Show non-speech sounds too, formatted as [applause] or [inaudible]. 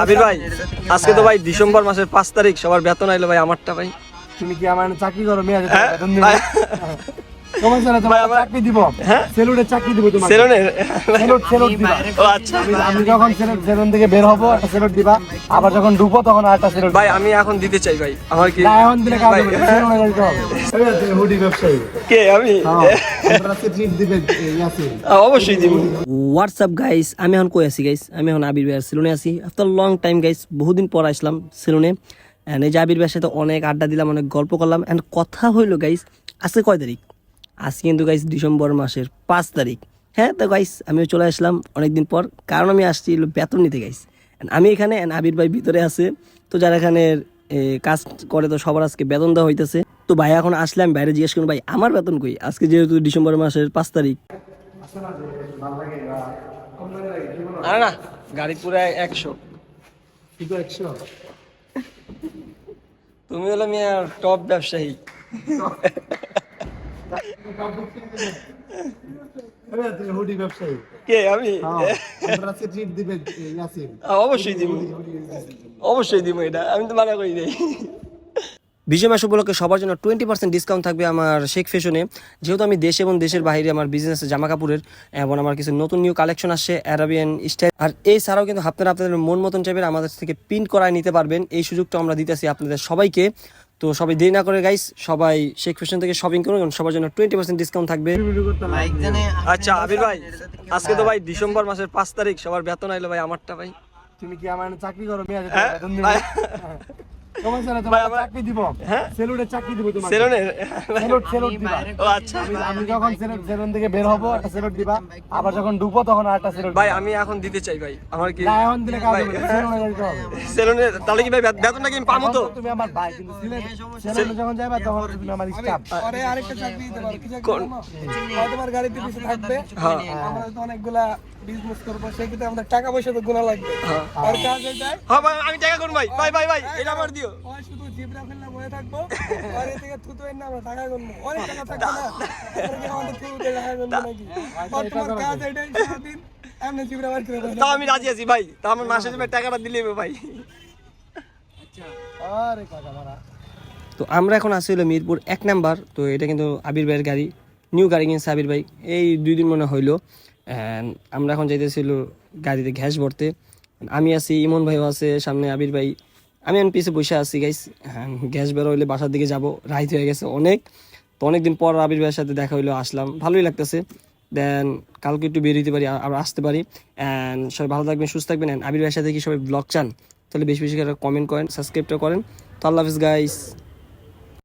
আবির ভাই আজকে তো ভাই ডিসেম্বর মাসের পাঁচ তারিখ সবার বেতন আইলো ভাই আমারটা ভাই। তুমি কি আমার চাকরি করো? মেয়ে? বেতন চাকরি দিব। হ্যাঁ? সেলুনের চাকরি দিব তোমার সেলুনের সেলুট সেলুট দিবা। ও আচ্ছা আমি- আমি যখন সেলুট সেলুন থেকে বের হব একটা সেলুট দিবা। আবার যখন ঢুকবো তখন আরেকটা সেলুট ভাই আমি এখন দিতে চাই ভাই। আমার কি না এখন দিলে কাজ হবে সেলুনে যাইতে হবে। হুডি ব্যবসায়ী। কে আমি? আমরা ট্রিট দিবে ইয়াসিন। অবশ্যই দিব। হোয়াটসঅ্যাপ গাইস আমি এখন কই আছি গাইস আমি এখন আবির ভাইয়ের সেলুনে আছি। আফটার লং টাইম গাইস বহুদিন পর আসলাম সেলুনে। অ্যান্ড এই যে আবির ভাইয়ের সাথে অনেক আড্ডা দিলাম অনেক গল্প করলাম। অ্যান্ড কথা হইল গাইস আজকে কয় তারিখ? আজকে কিন্তু গাইস ডিসেম্বর মাসের পাঁচ তারিখ। হ্যাঁ তো গাইস আমিও চলে আসলাম অনেকদিন পর। কারণ আমি আসছি বেতন নিতে গাইস আমি এখানে আবির ভাই ভিতরে আছে। তো যারা এখানে কাজ করে তো সবার আজকে বেতন দেওয়া হইতেছে। তো ভাই এখন আসলে আমি বাইরে জিজ্ঞেস করুন ভাই আমার বেতন কই? আজকে যেহেতু ডিসেম্বর মাসের পাঁচ তারিখ। আরে না গাড়ি পুরো একশো। তুমি হলো মিয়ার টপ ব্যবসায়ী। [laughs] [laughs] কে আমি? দিবে ইয়াসিন। অবশ্যই দিব। অবশ্যই দিব এটা আমি তো মানা করি নাই। বিজয় মাস উপলক্ষে সবার জন্য টোয়েন্টি পার্সেন্ট ডিসকাউন্ট থাকবে আমার শেখ ফ্যাশনে। যেহেতু আমি দেশ এবং দেশের বাইরে আমার বিজনেস জামা কাপড়ের এবং আমার কিছু নতুন নিউ কালেকশন আসছে অ্যারাবিয়ান স্টাইল আর এই ছাড়াও কিন্তু আপনারা আপনাদের মন মতন চাইবেন আমাদের থেকে প্রিন্ট করায় নিতে পারবেন। এই সুযোগটা আমরা দিতেছি আপনাদের সবাইকে। তো সবাই দেরি না করে গাইস সবাই শেখ ফ্যাশন থেকে শপিং করুন এবং সবার জন্য টোয়েন্টি পার্সেন্ট ডিসকাউন্ট থাকবে। আচ্ছা আবির ভাই আজকে তো ভাই ডিসেম্বর মাসের পাঁচ তারিখ সবার বেতন আইলো ভাই আমারটা ভাই। তুমি কি আমার চাকরি করো? মেয়ে [laughs] হ্যাঁ? হ্যাঁ? আচ্ছা। আমি- আমি যখন সেলুট সেলুন থেকে বের হব একটা সেলুট দিবা। আবার যখন ঢুকবো তখন আরেকটা সেলুট ভাই আমি এখন দিতে চাই ভাই। আমার কি এখন দিলে কাজ ভাই, হবে না, সেলুনে যাইতে হবে। সেলুনে তাহলে কি ভাই বেতনটা কি পাবো তো? তুমি আমার ভাই কিন্তু সেলুনে যখন যাইবা তখন তুমি আমার স্টাফ। পরে আরেকটা চাকরি দিতে পারো কি কোন- তোমার গাড়িতে পিছু থাকবে। হ্যাঁ। আমরা তো অনেকগুলা বিজনেস করব সেক্ষেত্রে আমাদের টাকা পয়সা তো গুণা লাগবে। আর কাজ এটাই হ্যাঁ ভাই আমি টাকা করুন ভাই। ভাই ভাই ভাই এটা আমার দিও। ওই শুধু জিবরা ফেললে বয়ে থাকব। আর এ থেকে থুতু টাকা গুনবো। অনেক টাকা থাকবে না। আমাদের থুতুতে টাকা গুনবো নাকি? আর তোমার কাজ এটাই সারাদিন। এমনি জিবরা বার করে তাও আমি রাজি আছি ভাই। তা আমার মাসে তুমি টাকাটা দিলে ভাই। আরে কাকা মারা। তো আমরা এখন আছি হলো মিরপুর এক নাম্বার। তো এটা কিন্তু আবির ভাইয়ের গাড়ি। নিউ গাড়ি কিনছে আবির ভাই। এই দুই দিন মনে হইল। আমরা এখন যাইতেছিল গাড়িতে গ্যাস ভরতে। আমি আছি ইমন ভাইও আছে সামনে আবির ভাই। আমি এখন পিছিয়ে বসে আছি গাইস গ্যাস বের হইলে বাসার দিকে যাব। রাইত হয়ে গেছে অনেক। তো অনেকদিন পর আবির ভাইয়ের সাথে দেখা হইল, আসলাম। ভালোই লাগতেছে। দেন কালকে একটু বের হইতে পারি আর আসতে পারি। অ্যান্ড সবাই ভালো থাকবেন, সুস্থ থাকবেন। অ্যান্ড আবির ভাইয়ের সাথে কি সবাই ব্লগ চান? তাহলে বেশি বেশি করে কমেন্ট করেন সাবস্ক্রাইবটা করেন। তো আল্লাহ হাফিজ গাইস